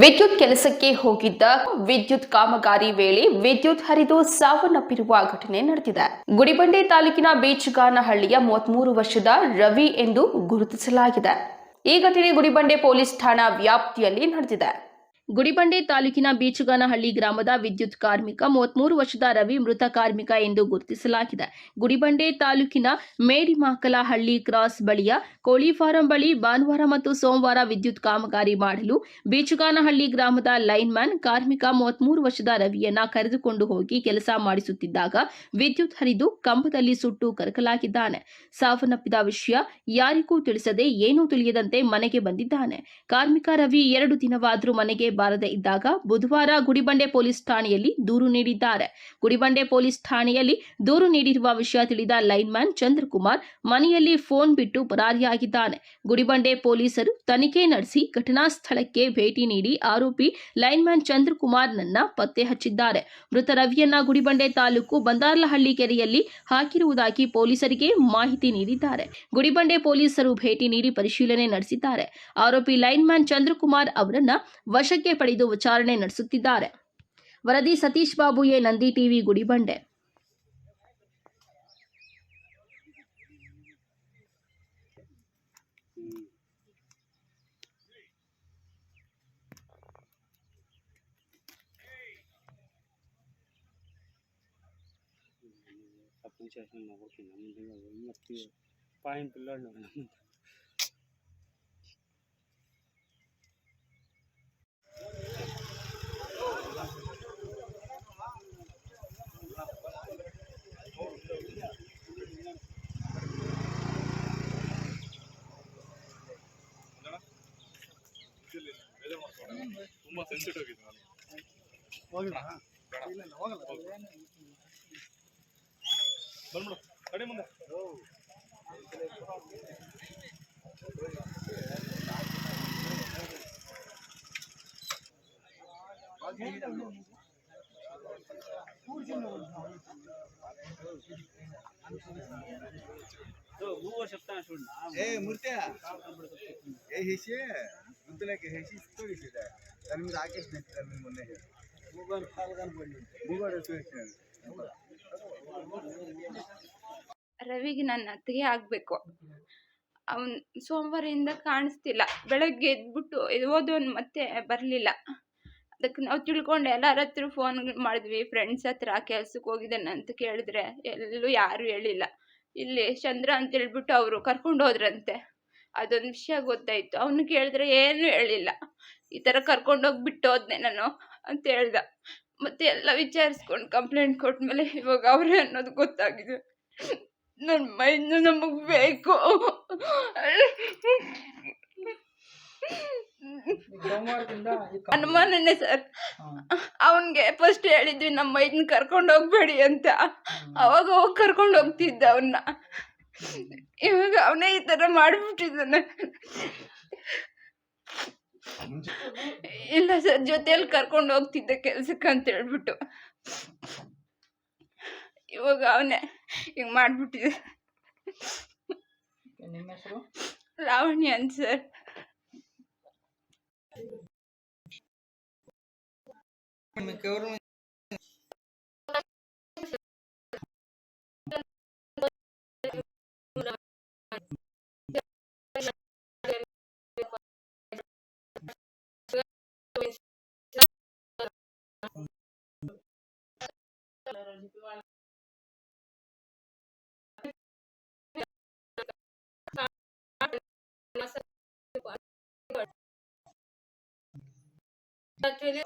ವಿದ್ಯುತ್ ಕೆಲಸಕ್ಕೆ ಹೋಗಿದ್ದ ವಿದ್ಯುತ್ ಕಾಮಗಾರಿ ವೇಳೆ ವಿದ್ಯುತ್ ಹರಿದು ಸಾವನ್ನಪ್ಪಿರುವ ಘಟನೆ ನಡೆದಿದೆ. ಗುಡಿಬಂಡೆ ತಾಲೂಕಿನ ಬೀಚಗಾನಹಳ್ಳಿಯ ಮೂವತ್ಮೂರು ವರ್ಷದ ರವಿ ಎಂದು ಗುರುತಿಸಲಾಗಿದೆ. ಈ ಘಟನೆ ಗುಡಿಬಂಡೆ ಪೊಲೀಸ್ ಠಾಣಾ ವ್ಯಾಪ್ತಿಯಲ್ಲಿ ನಡೆದಿದೆ. ಗುಡಿಬಂಡೆ ತಾಲೂಕಿನ ಬೀಚುಗಾನಹಳ್ಳಿ ಗ್ರಾಮದ ವಿದ್ಯುತ್ ಕಾರ್ಮಿಕ ಮೂವತ್ಮೂರು ವರ್ಷದ ರವಿ ಮೃತ ಕಾರ್ಮಿಕ ಎಂದು ಗುರುತಿಸಲಾಗಿದೆ. ಗುಡಿಬಂಡೆ ತಾಲೂಕಿನ ಮೇಡಿಮಾಕಲಹಳ್ಳಿ ಕ್ರಾಸ್ ಬಳಿಯ ಕೋಳಿ ಫಾರಂ ಬಳಿ ಭಾನುವಾರ ಮತ್ತು ಸೋಮವಾರ ವಿದ್ಯುತ್ ಕಾಮಗಾರಿ ಮಾಡಲು ಬೀಚುಗಾನಹಳ್ಳಿ ಗ್ರಾಮದ ಲೈನ್ ಮ್ಯಾನ್ ಕಾರ್ಮಿಕ ಮೂವತ್ಮೂರು ವರ್ಷದ ರವಿಯನ್ನ ಕರೆದುಕೊಂಡು ಹೋಗಿ ಕೆಲಸ ಮಾಡಿಸುತ್ತಿದ್ದಾಗ ವಿದ್ಯುತ್ ಹರಿದು ಕಂಬದಲ್ಲಿ ಸುಟ್ಟು ಕರಕಲಾಗಿದ್ದಾನೆ. ಸಾವನ್ನಪ್ಪಿದ ವಿಷಯ ಯಾರಿಗೂ ತಿಳಿಸದೆ ಏನೂ ತಿಳಿಯದಂತೆ ಮನೆಗೆ ಬಂದಿದ್ದಾನೆ. ಕಾರ್ಮಿಕ ರವಿ ಎರಡು ದಿನವಾದರೂ ಮನೆಗೆ ಬಾರದೆ ಇದ್ದಾಗ ಬುಧವಾರ ಗುಡಿಬಂಡೆ ಪೊಲೀಸ್ ಠಾಣೆಯಲ್ಲಿ ದೂರು ನೀಡಿದ್ದಾರೆ. ಗುಡಿಬಂಡೆ ಪೊಲೀಸ್ ಠಾಣೆಯಲ್ಲಿ ದೂರು ನೀಡಿರುವ ವಿಷಯ ತಿಳಿದ ಲೈನ್ ಮ್ಯಾನ್ ಚಂದ್ರಕುಮಾರ್ ಮನೆಯಲ್ಲಿ ಫೋನ್ ಬಿಟ್ಟು ಪರಾರಿಯಾಗಿದ್ದಾನೆ. ಗುಡಿಬಂಡೆ ಪೊಲೀಸರು ತನಿಖೆ ನಡೆಸಿ ಘಟನಾ ಸ್ಥಳಕ್ಕೆ ಭೇಟಿ ನೀಡಿ ಆರೋಪಿ ಲೈನ್ ಮ್ಯಾನ್ ಚಂದ್ರಕುಮಾರ್ನನ್ನ ಪತ್ತೆ ಹಚ್ಚಿದ್ದಾರೆ. ಮೃತ ರವಿಯನ್ನ ಗುಡಿಬಂಡೆ ತಾಲೂಕು ಬಂದಾರ್ಲಹಳ್ಳಿ ಕೆರೆಯಲ್ಲಿ ಹಾಕಿರುವುದಾಗಿ ಪೊಲೀಸರಿಗೆ ಮಾಹಿತಿ ನೀಡಿದ್ದಾರೆ. ಗುಡಿಬಂಡೆ ಪೊಲೀಸರು ಭೇಟಿ ನೀಡಿ ಪರಿಶೀಲನೆ ನಡೆಸಿದ್ದಾರೆ. ಆರೋಪಿ ಲೈನ್ ಮ್ಯಾನ್ ಚಂದ್ರಕುಮಾರ್ ಅವರನ್ನ ವಶಕ್ಕೆ ಪಡೆದು ವಿಚಾರಣೆ ನಡೆಸುತ್ತಿದ್ದಾರೆ ವರದಿ ಸತೀಶ್ ಬಾಬು ಎ ನಂದಿ ಟಿವಿ ಗುಡಿಬಂಡೆ తప్పు చేసిన ఒకటి ముందుగా మొత్తం పాయింట్ పిల్లాడు ತುಂಬಾ ಸೆನ್ಸಿಟಿವ್ ಇದೆ ನಾನು. ಹೋಗಿಲ್ಲ? ಇಲ್ಲ ಇಲ್ಲ ಹೋಗಲ್ಲ. ಏ ಹೇಸಿ ತೋರಿಸಿದೆ ರಾಕೇಶ್ ನಿಂತಿದ್ದಾರೆ ನಿಮ್ಮ ಮೊನ್ನೆ ರವಿಗೆ ನನ್ನ ಅತ್ತಿಗೆ ಆಗಬೇಕು. ಅವನು ಸೋಮವಾರದಿಂದ ಕಾಣಿಸ್ತಿಲ್ಲ. ಬೆಳಗ್ಗೆ ಎದ್ಬಿಟ್ಟು ಓದೋನು ಮತ್ತೆ ಬರಲಿಲ್ಲ. ಅದಕ್ಕೆ ನಾವು ತಿಳ್ಕೊಂಡು, ಎಲ್ಲಾರ ಹತ್ರ ಫೋನ್ ಮಾಡಿದ್ವಿ ಫ್ರೆಂಡ್ಸ್ ಹತ್ರ ಕೆಲ್ಸಕ್ಕೆ ಹೋಗಿದ್ದಾನೆ ಅಂತ ಕೇಳಿದ್ರೆ ಎಲ್ಲೂ ಯಾರೂ ಹೇಳಿಲ್ಲ. ಇಲ್ಲಿ ಚಂದ್ರ ಅಂತ ಹೇಳ್ಬಿಟ್ಟು ಅವರು ಕರ್ಕೊಂಡು ಹೋದ್ರಂತೆ. ಅದೊಂದು ವಿಷಯ ಗೊತ್ತಾಯಿತು. ಅವನು ಕೇಳಿದ್ರೆ ಏನೂ ಹೇಳಿಲ್ಲ. ಈ ಥರ ಕರ್ಕೊಂಡೋಗಿ ಬಿಟ್ಟು ಹೋದ್ನೆ ನಾನು ಅಂತ ಹೇಳ್ದ. ಮತ್ತೆ ಎಲ್ಲ ವಿಚಾರಿಸ್ಕೊಂಡು ಕಂಪ್ಲೇಂಟ್ ಕೊಟ್ಮೇಲೆ ಇವಾಗ ಅವರೇ ಅನ್ನೋದು ಗೊತ್ತಾಗಿದೆ. ನನ್ನ ಮೈಂಡ್ ನಮಗೆ ಬೇಕು. ಅನುಮಾನನೇ ಸರ್ ಅವನಿಗೆ ಫಸ್ಟ್ ಹೇಳಿದ್ವಿ ನಮ್ಮ ಮೈದನ್ನ ಕರ್ಕೊಂಡು ಹೋಗ್ಬೇಡಿ ಅಂತ. ಅವಾಗ ಹೋಗಿ ಕರ್ಕೊಂಡು ಹೋಗ್ತಿದ್ದ ಅವನ್ನ ಇವಾಗ ಅವನೇ ಈ ಥರ ಮಾಡ್ಬಿಟ್ಟಿದ್ದಾನೆ. ಇಲ್ಲ ಸರ್ ಜೊತೆಯಲ್ಲಿ ಕರ್ಕೊಂಡು ಹೋಗ್ತಿದ್ದೆ ಕೆಲ್ಸಕ್ಕೆ ಅಂತ ಹೇಳ್ಬಿಟ್ಟು. ಇವಾಗ ಅವನೇ ಹಿಂಗೆ ಮಾಡಿಬಿಟ್ಟಿದೆ ಅಂತ ಹೆಸರು? Me quedo 那对